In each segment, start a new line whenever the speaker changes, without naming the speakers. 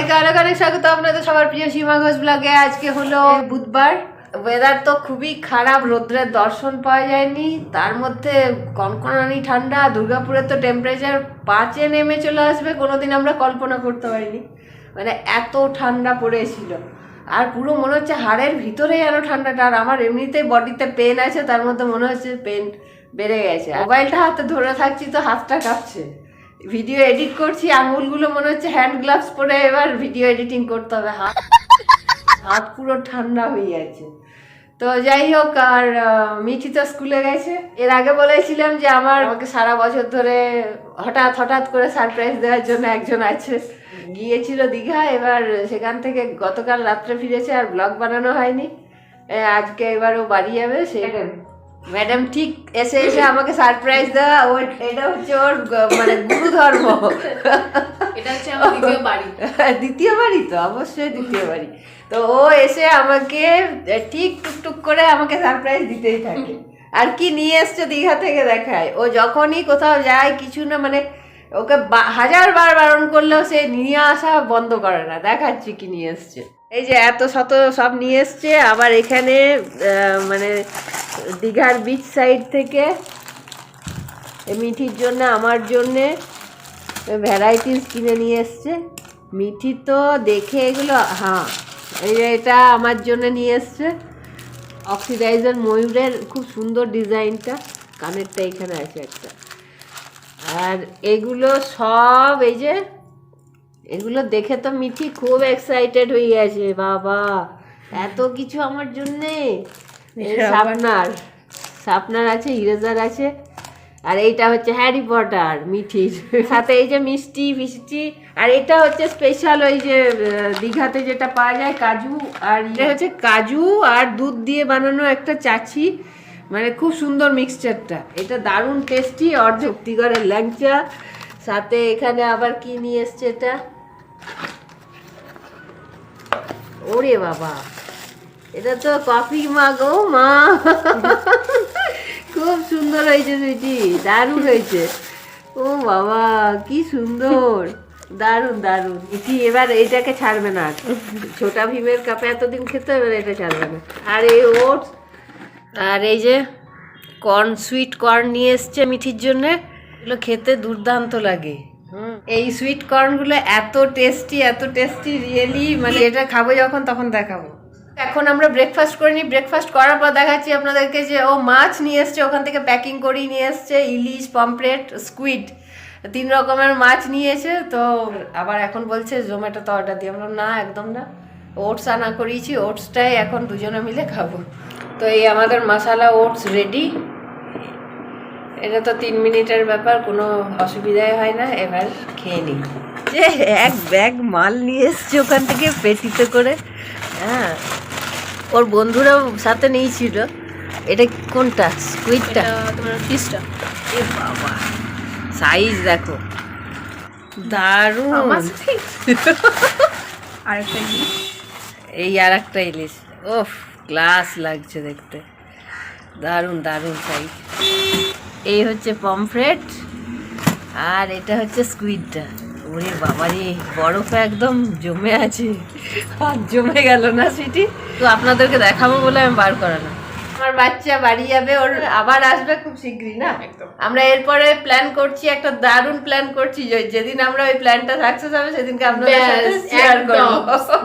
সবাইকে অনেক অনেক স্বাগত আপনাদের সবার প্রিয় সীমা ঘোষ ব্লগে আজকে হলো বুধবার। ওয়েদার তো খুবই খারাপ, রোদ্রের দর্শন পাওয়া যায়নি। তার মধ্যে কনকনানি ঠান্ডা, দুর্গাপুরে তো টেম্পারেচার পাঁচে নেমে চলে আসবে, কোনোদিন আমরা কল্পনা করতে পারিনি। মানে এত ঠান্ডা পড়েছিল। আর পুরো মনে হচ্ছে হাড়ের ভিতরে যেন ঠান্ডাটা, আর আমার এমনিতেই বডিতে পেন আছে, তার মধ্যে মনে হচ্ছে পেন বেড়ে গেছে। মোবাইলটা হাতে ধরে থাকছি তো হাতটা কাঁপছে। ভিডিও এডিট করছি, আঙুলগুলো মনে হচ্ছে হ্যান্ড গ্লাভস পরে এবার ভিডিও এডিটিং করতে হবে। হাত হাত পুরো ঠান্ডা হয়ে যাচ্ছে তো যাই হোক, আর মিঠি তো স্কুলে গেছে। এর আগে বলেছিলাম যে আমার আমাকে সারা বছর ধরে হঠাৎ হঠাৎ করে সারপ্রাইজ দেওয়ার জন্য একজন আছে। গিয়েছিল দীঘা, এবার সেখান থেকে গতকাল রাত্রে ফিরেছে আর ব্লগ বানানো হয়নি। আজকে এবার ও বাড়ি যাবে, সে ম্যাডাম ঠিক এসে এসে আমাকে সারপ্রাইজ দেওয়া ওর এটা হচ্ছে ওর মানে গুরু ধর্ম
এটা হচ্ছে আমার দ্বিতীয় বাড়ি।
দ্বিতীয় বাড়ি তো অবশ্যই দ্বিতীয় বাড়ি। তো ও এসে আমাকে ঠিক টুকটুক করে আমাকে সারপ্রাইজ দিতেই থাকে। আর কি নিয়ে এসছে দীঘা থেকে দেখায়। ও যখনই কোথাও যায় কিছু না মানে ওকে হাজার বার বারণ করলেও সে নিয়ে আসা বন্ধ করে না। দেখাচ্ছি কি নিয়ে এসছে। এই যে এত শত সব নিয়ে এসছে, আবার এখানে মানে দীঘার বিচ সাইড থেকে মিঠির জন্য, আমার জন্যে ভ্যারাইটিস কিনে নিয়ে এসছে। মিঠি তো দেখে এগুলো হ্যাঁ এই যে এটা আমার জন্য নিয়ে এসছে। অক্সিডাইজার ময়ূরের খুব সুন্দর ডিজাইনটা, কানেরটা এখানে আছে একটা। আর এগুলো সব এই যে এগুলো দেখে তো মিঠি খুব এক্সাইটেড হয়ে গেছে বাবা। এত কিছু আমার জন্যে। সাপনার সাপনার আছে ইরেজার আছে আর এইটা হচ্ছে হ্যারি পটার মিঠির। সাথে এই যে মিষ্টি মিষ্টি আর এটা হচ্ছে স্পেশাল ওই যে দীঘাতে যেটা পাওয়া যায় কাজু আর এটা হচ্ছে কাজু আর দুধ দিয়ে বানানো একটা চাচি মানে খুব সুন্দর মিক্সচারটা এটা দারুণ টেস্টি অর্ধক্তিগরের ল্যাংচা সাথে এখানে আবার কি নিয়ে এসছে এটা? ওরে বাবা, এটা তো কফি মাগো মা। খুব সুন্দর হয়েছে সুইটি, দারুণ হয়েছে। ও বাবা, কি সুন্দর। দারুণ দারুণ। ইটি এবার এটাকে ছাড়বে না। ছোটা ভীমের কাপে এতদিন খেতে এবার এটা ছাড়বে না। আর এই ওটস, আর এই যে কর্ন সুইট কর্ন নিয়ে এসছে মিঠির জন্য, এগুলো খেতে দুর্দান্ত লাগে। এই সুইট কর্নগুলো এত টেস্টি এত টেস্টি রিয়েলি মানে এটা খাব যখন তখন দেখাবো। এখন আমরা ব্রেকফাস্ট করে করিনি ব্রেকফাস্ট করার পর দেখাচ্ছি আপনাদেরকে যে, ও মাছ নিয়ে এসছে, ওখান থেকে প্যাকিং করিয়ে নিয়ে এসছে, ইলিশ পমপ্লেট স্কুইড তিন রকমের মাছ নিয়েছে তো আবার এখন বলছে জোম্যাটোতে অর্ডার দিয়ে। আমরা না, একদম না। ওটস আনা করিয়েছি ওটসটাই এখন দুজনে মিলে খাব। তো এই আমাদের মশালা ওটস রেডি এটা তো তিন মিনিটের ব্যাপার কোনো অসুবিধাই হয় না এবার খেয়ে নিই। যে এক ব্যাগ মাল নিয়ে এসছে ওখান থেকে পেটিতে করে হ্যাঁ। ওর বন্ধুরাও সাথে নিয়েছিল। এটা কোনটা? স্কুইডটা
এটা তোমার
এ বাবা সাইজ দেখো। দারুণ।
আরেকটা
এই আর একটা ইলিশ। ওফ গ্লাস লাগছে দেখতে। দারুণ দারুণ সাইজ এই হচ্ছে পমফ্রেট আর এটা হচ্ছে স্কুইডটা ওরে বাবারে বরফ একদম জমে আছে। আর জমে গেল না সেটি তো আপনাদেরকে দেখাবো বলে আমি বার করালাম। আমার বাচ্চা বাড়ি যাবে ওর আবার আসবে খুব শীঘ্রই না? আমরা এরপরে প্ল্যান করছি একটা দারুণ প্ল্যান করছি যেদিন আমরা ওই প্ল্যানটা সাকসেস হবে সেদিনকে আপনাদের সাথে শেয়ার করব।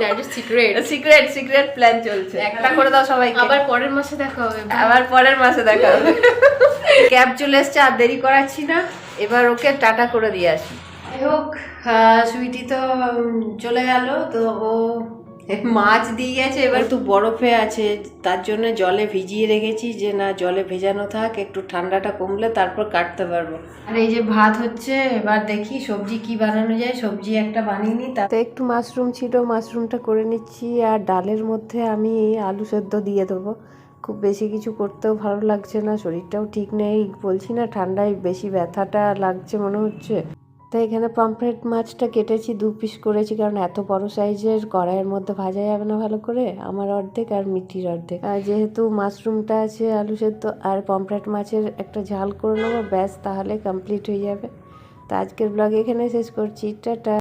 That is secret
secret secret plan চলছে। একটা করে দাও সবাইকে।
আবার পরের মাসে দেখা হবে।
আবার পরের মাসে দেখা হবে। ক্যাব চলে এসছে আর দেরি করাচ্ছি না। এবার ওকে টাটা করে দিয়ে আসি। হোক সুইটি তো চলে গেল তো ও মাছ দিয়ে গেছে এবার তো বরফে আছে তার জন্য জলে ভিজিয়ে রেখেছি যে না জলে ভেজানো থাক একটু ঠান্ডাটা কমলে তারপর কাটতে পারব। আর এই যে ভাত হচ্ছে এবার দেখি সবজি কি বানানো যায় সবজি একটা বানিয়ে নিই তাতে একটু মাশরুম ছিল মাশরুমটা করে নিচ্ছি আর ডালের মধ্যে আমি আলু সেদ্ধ দিয়ে দেবো। খুব বেশি কিছু করতেও ভালো লাগছে না শরীরটাও ঠিক নেই বলছি না ঠান্ডায় বেশি ব্যথাটা লাগছে মনে হচ্ছে। তাই এখানে পমফ্রেট মাছটা কেটেছি দু পিস করেছি, কারণ এত বড় সাইজের কড়াইয়ের মধ্যে ভাজা যাবে না ভালো করে, আমার অর্ধেক আর মিটির অর্ধেক। আর যেহেতু মাশরুমটা আছে, আলু সেদ্ধ আর পমফ্রেট মাছের একটা ঝাল করে নেব, ব্যাস তাহলে কমপ্লিট হয়ে যাবে। তো আজকের ব্লগ এখানে শেষ করছি, টাটা।